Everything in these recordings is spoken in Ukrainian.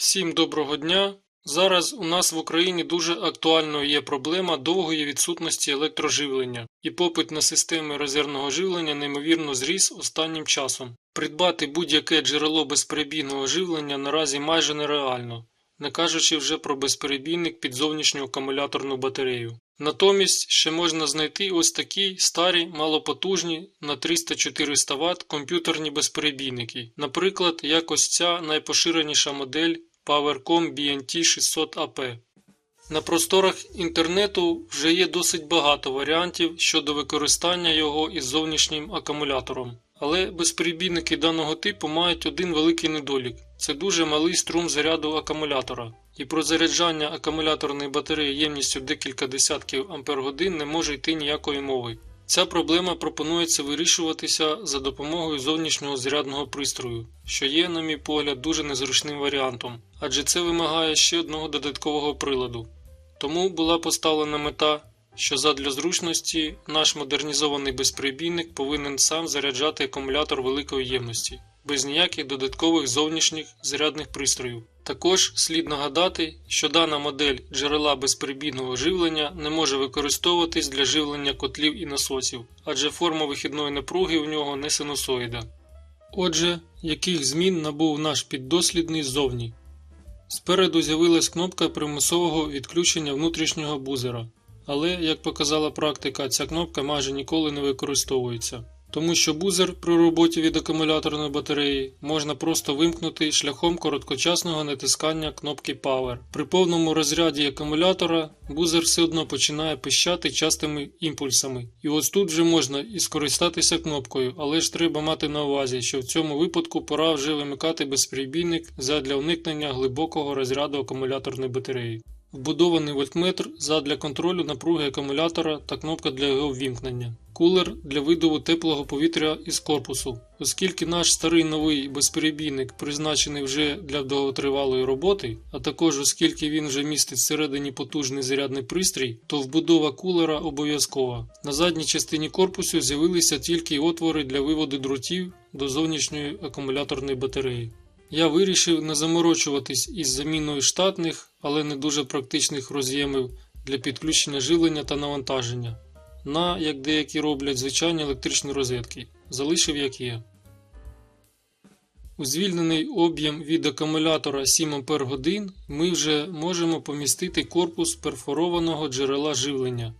Всім доброго дня! Зараз у нас в Україні дуже актуальною є проблема довгої відсутності електроживлення, і попит на системи резервного живлення неймовірно зріс останнім часом. Придбати будь-яке джерело безперебійного живлення наразі майже нереально, не кажучи вже про безперебійник під зовнішню акумуляторну батарею. Натомість ще можна знайти ось такі старі, малопотужні на 300-400 Вт комп'ютерні безперебійники, наприклад, як ось ця найпоширеніша модель PowerCom BNT 600 AP. На просторах інтернету вже є досить багато варіантів щодо використання його із зовнішнім акумулятором. Але безперебійники даного типу мають один великий недолік це дуже малий струм заряду акумулятора, і про заряджання акумуляторної батареї ємністю декілька десятків ампер-годин не може йти ніякої мови. Ця проблема пропонується вирішуватися за допомогою зовнішнього зарядного пристрою, що є, на мій погляд, дуже незручним варіантом, адже це вимагає ще одного додаткового приладу. Тому була поставлена мета, що задля зручності наш модернізований безперебійник повинен сам заряджати акумулятор великої ємності, без ніяких додаткових зовнішніх зарядних пристроїв. Також слід нагадати, що дана модель джерела безперебійного живлення не може використовуватись для живлення котлів і насосів, адже форма вихідної напруги у нього не синусоїда. Отже, яких змін набув наш піддослідний ззовні? Спереду з'явилась кнопка примусового відключення внутрішнього бузера, але, як показала практика, ця кнопка майже ніколи не використовується, тому що бузер при роботі від акумуляторної батареї можна просто вимкнути шляхом короткочасного натискання кнопки Power. При повному розряді акумулятора бузер все одно починає пищати частими імпульсами. І ось тут вже можна і скористатися кнопкою, але ж треба мати на увазі, що в цьому випадку пора вже вимикати безперебійник задля уникнення глибокого розряду акумуляторної батареї. Вбудований вольтметр задля контролю напруги акумулятора та кнопка для його ввімкнення. Кулер для видову теплого повітря із корпусу. Оскільки наш старий новий безперебійник призначений вже для довготривалої роботи, а також оскільки він вже містить всередині потужний зарядний пристрій, то вбудова кулера обов'язкова. На задній частині корпусу з'явилися тільки отвори для виводу дротів до зовнішньої акумуляторної батареї. Я вирішив не заморочуватись із заміною штатних, але не дуже практичних роз'ємів для підключення живлення та навантаження. На, як деякі роблять, звичайні електричні розетки. Залишив як є. У звільнений об'єм від акумулятора 7 Ах ми вже можемо помістити корпус перфорованого джерела живлення,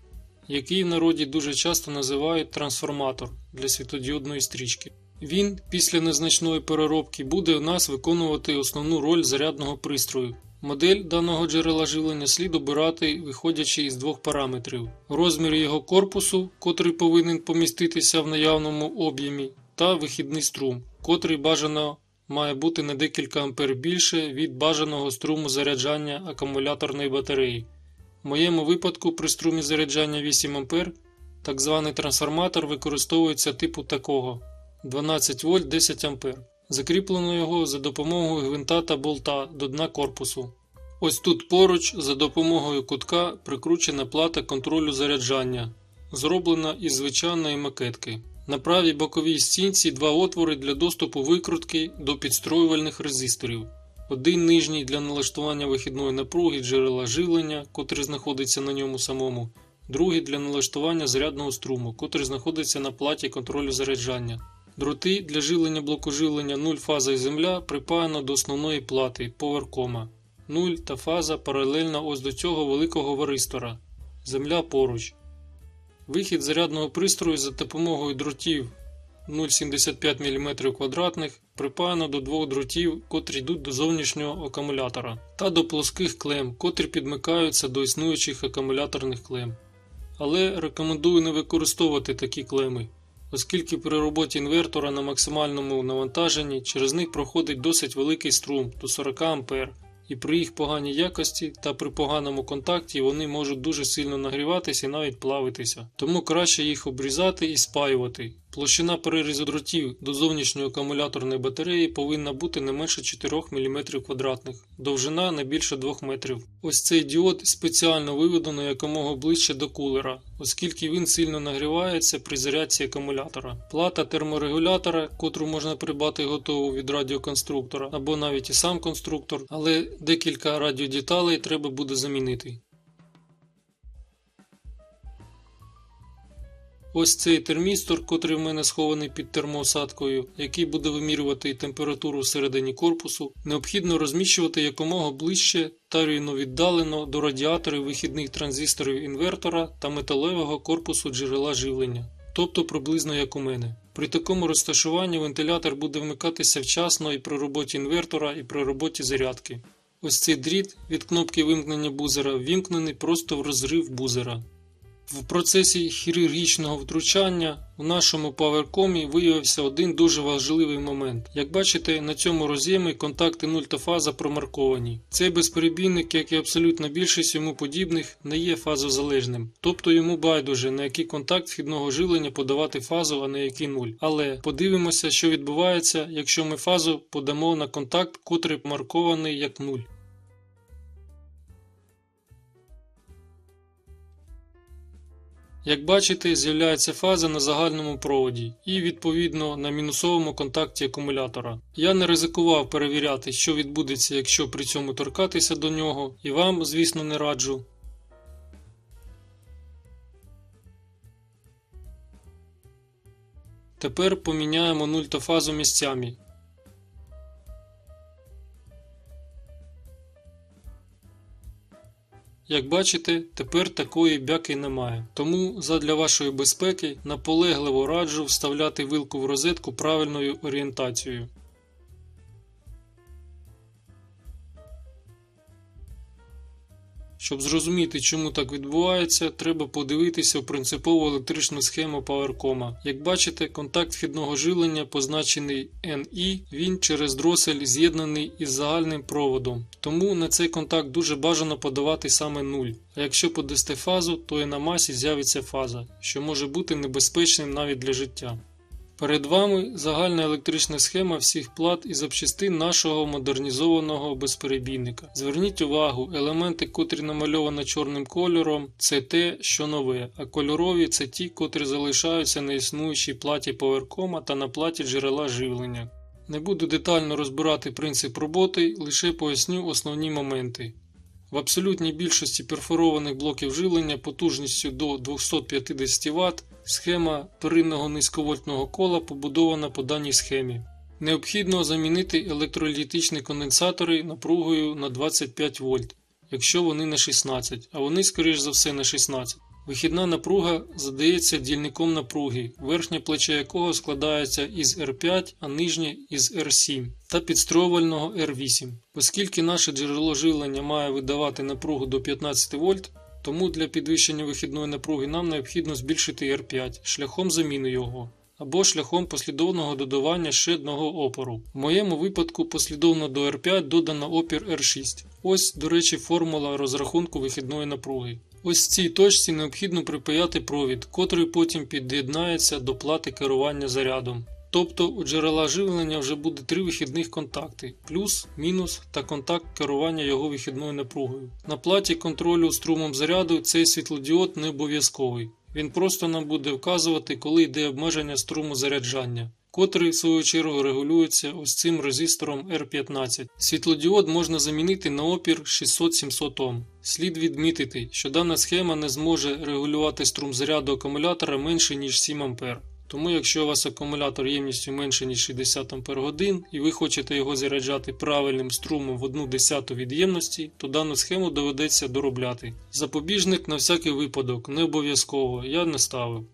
який в народі дуже часто називають трансформатор для світодіодної стрічки. Він після незначної переробки буде у нас виконувати основну роль зарядного пристрою. Модель даного джерела живлення слід обирати, виходячи із двох параметрів: розмір його корпусу, котрий повинен поміститися в наявному об'ємі, та вихідний струм, котрий бажано має бути на декілька ампер більше від бажаного струму заряджання акумуляторної батареї. В моєму випадку при струмі заряджання 8 А так званий трансформатор використовується типу такого. 12 вольт 10 А. Закріплено його за допомогою гвинта та болта до дна корпусу. Ось тут поруч за допомогою кутка прикручена плата контролю заряджання, зроблена із звичайної макетки. На правій боковій стінці два отвори для доступу викрутки до підстроювальних резисторів. Один нижній для налаштування вихідної напруги джерела живлення, котрий знаходиться на ньому самому, другий для налаштування зарядного струму, котрий знаходиться на платі контролю заряджання. Дроти для живлення блоку живлення 0 фаза і земля припаяно до основної плати поверкома. 0 та фаза паралельно ось до цього великого варистора. Земля поруч. Вихід зарядного пристрою за допомогою дротів 0,75 мм квадратних припаяно до двох дротів, котрі йдуть до зовнішнього акумулятора, та до плоских клем, котрі підмикаються до існуючих акумуляторних клем. Але рекомендую не використовувати такі клеми оскільки при роботі інвертора на максимальному навантаженні через них проходить досить великий струм до 40 А, і при їх поганій якості та при поганому контакті вони можуть дуже сильно нагріватися і навіть плавитися. Тому краще їх обрізати і спаювати, Площина перерізу дротів до зовнішньої акумуляторної батареї повинна бути не менше 4 мм довжина не більше 2 метрів. Ось цей діод спеціально виведено якомога ближче до кулера, оскільки він сильно нагрівається при зарядці акумулятора. Плата терморегулятора, котру можна придбати готову від радіоконструктора, або навіть і сам конструктор, але декілька радіодеталей треба буде замінити. Ось цей термістор, котрий в мене схований під термоосадкою, який буде вимірювати температуру всередині корпусу, необхідно розміщувати якомога ближче та рівно віддалено до радіаторів вихідних транзисторів інвертора та металевого корпусу джерела живлення, тобто приблизно як у мене. При такому розташуванні вентилятор буде вмикатися вчасно і при роботі інвертора, і при роботі зарядки. Ось цей дріт від кнопки вимкнення бузера ввімкнений просто в розрив бузера. В процесі хірургічного втручання у нашому паверкомі виявився один дуже важливий момент. Як бачите, на цьому роз'ємі контакти 0 та фаза промарковані. Цей безперебійник, як і абсолютно більшість йому подібних, не є фазозалежним, тобто йому байдуже на який контакт вхідного живлення подавати фазу, а на який 0. Але подивимося, що відбувається, якщо ми фазу подамо на контакт, котрий маркований як 0. Як бачите, з'являється фаза на загальному проводі і, відповідно, на мінусовому контакті акумулятора. Я не ризикував перевіряти, що відбудеться, якщо при цьому торкатися до нього, і вам, звісно, не раджу. Тепер поміняємо нультофазу місцями. Як бачите, тепер такої бяки немає. Тому задля вашої безпеки наполегливо раджу вставляти вилку в розетку правильною орієнтацією. Щоб зрозуміти, чому так відбувається, треба подивитися в принципову електричну схему PowerCom. Як бачите, контакт вхідного живлення, позначений NI, він через дросель з'єднаний із загальним проводом. Тому на цей контакт дуже бажано подавати саме 0. А якщо подасте фазу, то і на масі з'явиться фаза, що може бути небезпечним навіть для життя. Перед вами загальна електрична схема всіх плат і запчастин нашого модернізованого безперебійника. Зверніть увагу, елементи, котрі намальовано чорним кольором, це те, що нове, а кольорові це ті, котрі залишаються на існуючій платі поверкома та на платі джерела живлення. Не буду детально розбирати принцип роботи, лише поясню основні моменти. В абсолютній більшості перфорованих блоків живлення потужністю до 250 Вт схема перинного низьковольтного кола побудована по даній схемі. Необхідно замінити електролітичні конденсатори напругою на 25 вольт, якщо вони на 16, а вони, скоріш за все, на 16. Вихідна напруга задається дільником напруги, верхнє плече якого складається із R5, а нижнє із R7 та підстроювального R8. Оскільки наше джерело живлення має видавати напругу до 15 вольт, тому для підвищення вихідної напруги нам необхідно збільшити R5 шляхом заміни його. Або шляхом послідовного додавання ще одного опору. В моєму випадку послідовно до R5 додано опір R6. Ось, до речі, формула розрахунку вихідної напруги. Ось в цій точці необхідно припаяти провід, котрий потім під'єднається до плати керування зарядом. Тобто у джерела живлення вже буде три вихідних контакти плюс, мінус та контакт керування його вихідною напругою. На платі контролю струмом заряду цей світлодіод не обов'язковий. Він просто нам буде вказувати, коли йде обмеження струму заряджання, котрий в свою чергу регулюється ось цим резистором R15. Світлодіод можна замінити на опір 600-700 Ом. Слід відмітити, що дана схема не зможе регулювати струм заряду акумулятора менше ніж 7 А. Тому, якщо у вас акумулятор ємністю менше ніж 60 Ах і ви хочете його заряджати правильним струмом в 1 десяту від ємності, то дану схему доведеться доробляти. Запобіжник на всякий випадок, не обов'язково, я не ставив.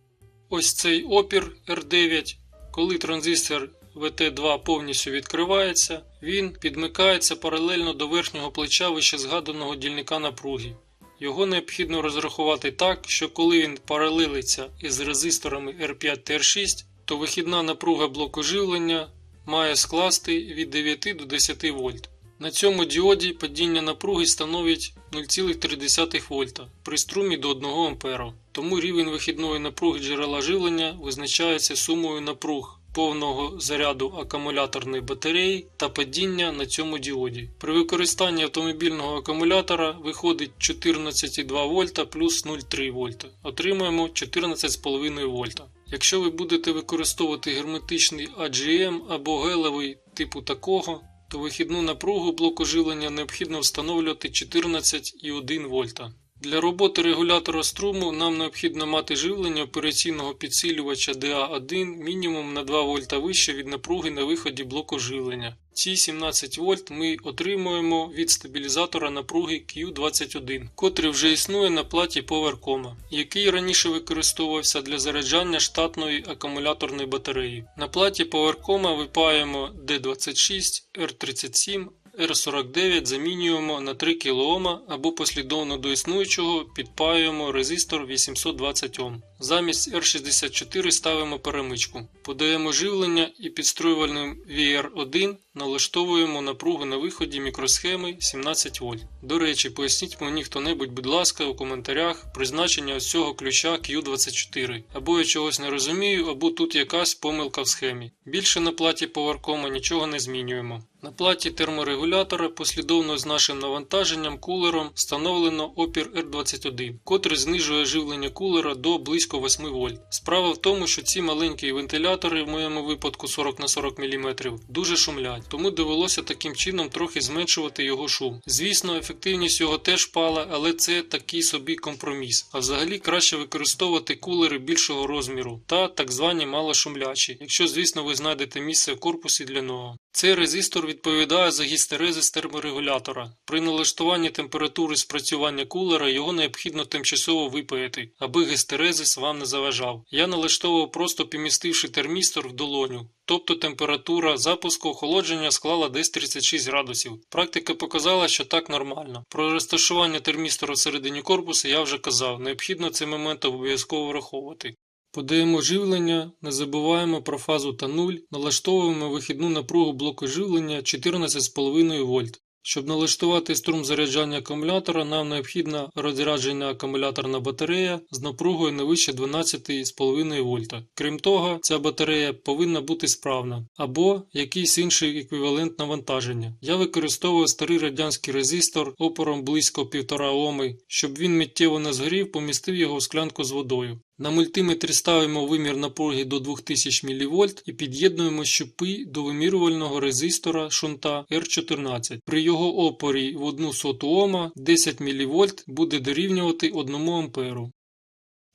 Ось цей опір R9, коли транзистор VT2 повністю відкривається, він підмикається паралельно до верхнього плеча вище згаданого дільника напруги. Його необхідно розрахувати так, що коли він паралелиться із резисторами R5 та R6, то вихідна напруга блоку живлення має скласти від 9 до 10 вольт. На цьому діоді падіння напруги становить 0,3 вольта при струмі до 1 ампера. Тому рівень вихідної напруги джерела живлення визначається сумою напруг повного заряду акумуляторної батареї та падіння на цьому діоді. При використанні автомобільного акумулятора виходить 14,2 вольта плюс 0,3 вольта. Отримуємо 14,5 вольта. Якщо ви будете використовувати герметичний AGM або гелевий типу такого, то вихідну напругу блоку живлення необхідно встановлювати 14,1 вольта. Для роботи регулятора струму нам необхідно мати живлення операційного підсилювача DA1 мінімум на 2 вольта вище від напруги на виході блоку живлення. Ці 17 вольт ми отримуємо від стабілізатора напруги Q21, котрий вже існує на платі Powercom, який раніше використовувався для заряджання штатної акумуляторної батареї. На платі Powercom випаємо D26, R37, R49 замінюємо на 3 кОм або послідовно до існуючого підпаюємо резистор 820 Ом. Замість R64 ставимо перемичку. Подаємо живлення і підстроювальним VR1 налаштовуємо напругу на виході мікросхеми 17 вольт. До речі, поясніть мені хто-небудь, будь ласка, у коментарях призначення ось цього ключа Q24. Або я чогось не розумію, або тут якась помилка в схемі. Більше на платі поверкома нічого не змінюємо. На платі терморегулятора послідовно з нашим навантаженням кулером встановлено опір R21, котрий знижує живлення кулера до близько 8 вольт. Справа в тому, що ці маленькі вентилятори, в моєму випадку 40 на 40 мм, дуже шумлять, тому довелося таким чином трохи зменшувати його шум. Звісно, ефективність його теж впала, але це такий собі компроміс. А взагалі краще використовувати кулери більшого розміру та так звані малошумлячі, якщо, звісно, ви знайдете місце в корпусі для нього. Цей резистор відповідає за гістерезис терморегулятора. При налаштуванні температури спрацювання кулера його необхідно тимчасово випаяти, аби гістерезис вам не заважав. Я налаштовував просто помістивши термістор в долоню. Тобто температура запуску охолодження склала десь 36 градусів. Практика показала, що так нормально. Про розташування термістора всередині корпусу я вже казав, необхідно цей момент обов'язково враховувати. Подаємо живлення, не забуваємо про фазу та 0, налаштовуємо вихідну напругу блоку живлення 14,5 вольт. Щоб налаштувати струм заряджання акумулятора, нам необхідна розряджена акумуляторна батарея з напругою не вище 12,5 вольта. Крім того, ця батарея повинна бути справна або якийсь інший еквівалент навантаження. Я використовую старий радянський резистор опором близько 1,5 Оми, щоб він миттєво не згорів, помістив його в склянку з водою. На мультиметрі ставимо вимір напруги до 2000 мВ і під'єднуємо щупи до вимірювального резистора шунта R14. При його опорі в 1 соту Ома 10 мВ буде дорівнювати 1 амперу.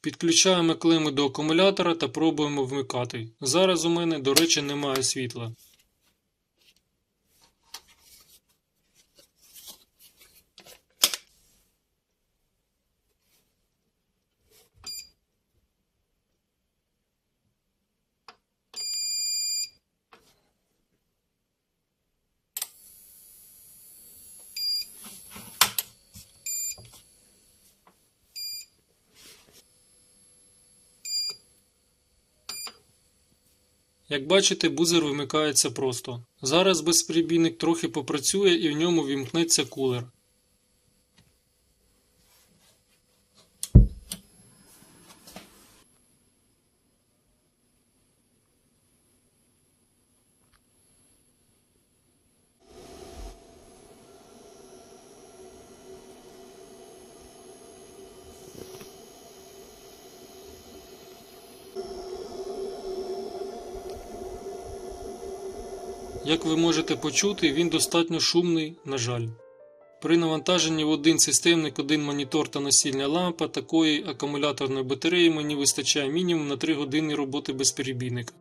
Підключаємо клеми до акумулятора та пробуємо вмикати. Зараз у мене, до речі, немає світла. Як бачите, бузер вимикається просто. Зараз безприбійник трохи попрацює і в ньому вімкнеться кулер. Як ви можете почути, він достатньо шумний, на жаль. При навантаженні в один системник, один монітор та насільна лампа такої акумуляторної батареї мені вистачає мінімум на 3 години роботи безперебійника.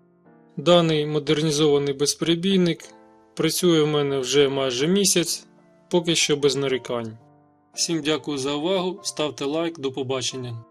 Даний модернізований безперебійник працює в мене вже майже місяць, поки що без нарікань. Всім дякую за увагу, ставте лайк, до побачення.